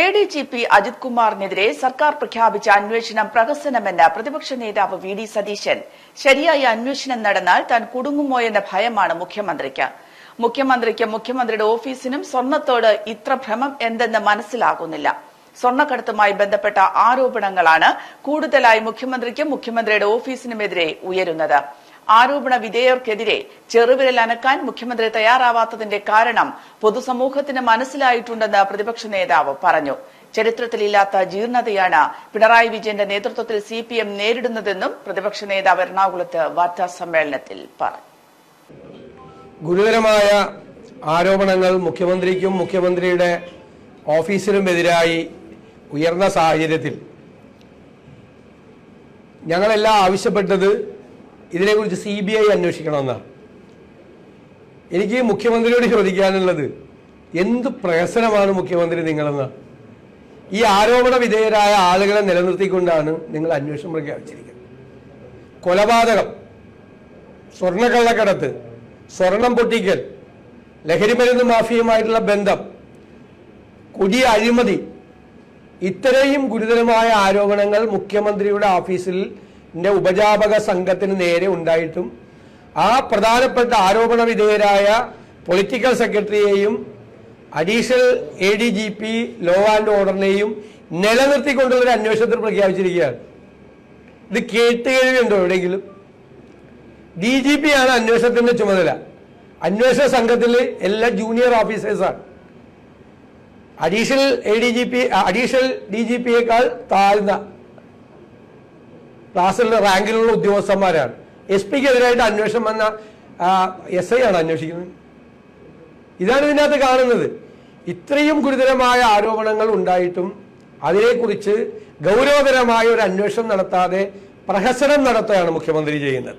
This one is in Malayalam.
A D G P Ajith കുമാറിനെതിരെ സർക്കാർ പ്രഖ്യാപിച്ച അന്വേഷണം പ്രഹസനമെന്ന് പ്രതിപക്ഷ നേതാവ് വി ഡി സതീശൻ. ശരിയായ അന്വേഷണം നടന്നാൽ താൻ കുടുങ്ങുമോ എന്ന ഭയമാണ് മുഖ്യമന്ത്രിക്ക്. മുഖ്യമന്ത്രിക്കും മുഖ്യമന്ത്രിയുടെ ഓഫീസിനും സ്വർണത്തോട് ഇത്ര ഭ്രമം എന്തെന്ന് മനസ്സിലാകുന്നില്ല. സ്വർണക്കടത്തുമായി ബന്ധപ്പെട്ട ആരോപണങ്ങളാണ് കൂടുതലായി മുഖ്യമന്ത്രിക്കും മുഖ്യമന്ത്രിയുടെ ഓഫീസിനുമെതിരെ ഉയരുന്നത്. ആരോപണ വിധേയർക്കെതിരെ ചെറുവിരൽ അനക്കാൻ മുഖ്യമന്ത്രി തയ്യാറാവാത്തതിന്റെ കാരണം പൊതുസമൂഹത്തിന് മനസ്സിലായിട്ടുണ്ടെന്ന് പ്രതിപക്ഷ നേതാവ് പറഞ്ഞു. ചരിത്രത്തിലില്ലാത്ത ജീർണതയാണ് പിണറായി വിജയന്റെ നേതൃത്വത്തിൽ സി പി എം നേരിടുന്നതെന്നും പ്രതിപക്ഷ നേതാവ് എറണാകുളത്ത് വാർത്താ സമ്മേളനത്തിൽ പറഞ്ഞു. ഗുരുതരമായ ആരോപണങ്ങൾ മുഖ്യമന്ത്രിക്കും മുഖ്യമന്ത്രിയുടെ ഓഫീസിനുമെതിരായി ഉയർന്ന സാഹചര്യത്തിൽ ഞങ്ങളെല്ലാം ആവശ്യപ്പെട്ടത് ഇതിനെക്കുറിച്ച് സി ബി ഐ അന്വേഷിക്കണമെന്നാണ് എനിക്ക് മുഖ്യമന്ത്രിയോട് ചോദിക്കാനുള്ളത് എന്ത് പ്രഹസനമാണ് മുഖ്യമന്ത്രി നിങ്ങളെന്ന്? ഈ ആരോപണ വിധേയരായ ആളുകളെ നിലനിർത്തിക്കൊണ്ടാണ് നിങ്ങൾ അന്വേഷണം പ്രഖ്യാപിച്ചിരിക്കുന്നത് കൊലപാതകം സ്വർണക്കള്ളക്കടത്ത് സ്വർണം പൊട്ടിക്കൽ ലഹരിമരുന്ന് മാഫിയുമായിട്ടുള്ള ബന്ധം കൊടിയ അഴിമതി ഇത്രയും ഗുരുതരമായ ആരോപണങ്ങൾ മുഖ്യമന്ത്രിയുടെ ഓഫീസിൽ ഉപജാപക സംഘത്തിന് നേരെ ഉണ്ടായിട്ടും ആ പ്രധാനപ്പെട്ട ആരോപണ വിധേയരായ political സെക്രട്ടറിയെയും additional A D G P law and ഓർഡറിനെയും നിലനിർത്തിക്കൊണ്ടുള്ള ഒരു അന്വേഷണത്തിൽ പ്രഖ്യാപിച്ചിരിക്കുകയാണ്. ഇത് കേട്ട് കഴിവുണ്ടോ എവിടെയെങ്കിലും? ഡി ജി പി ആണ് അന്വേഷണത്തിന്റെ ചുമതല. അന്വേഷണ സംഘത്തിൽ എല്ലാ junior ഓഫീസേഴ്സാണ് additional A D G P additional D G പിയേക്കാൾ താഴ്ന്ന ക്ലാസ്സിലുള്ള റാങ്കിലുള്ള ഉദ്യോഗസ്ഥന്മാരാണ്. എസ് പിക്ക് എതിരായിട്ട് അന്വേഷണം വന്ന എസ് ഐ ആണ് അന്വേഷിക്കുന്നത്. ഇതാണ് ഇതിനകത്ത് കാണുന്നത്. ഇത്രയും ഗുരുതരമായ ആരോപണങ്ങൾ ഉണ്ടായിട്ടും അതിനെക്കുറിച്ച് ഗൗരവതരമായ ഒരു അന്വേഷണം നടത്താതെ പ്രഹസനം നടത്തുകയാണ് മുഖ്യമന്ത്രി ചെയ്യുന്നത്.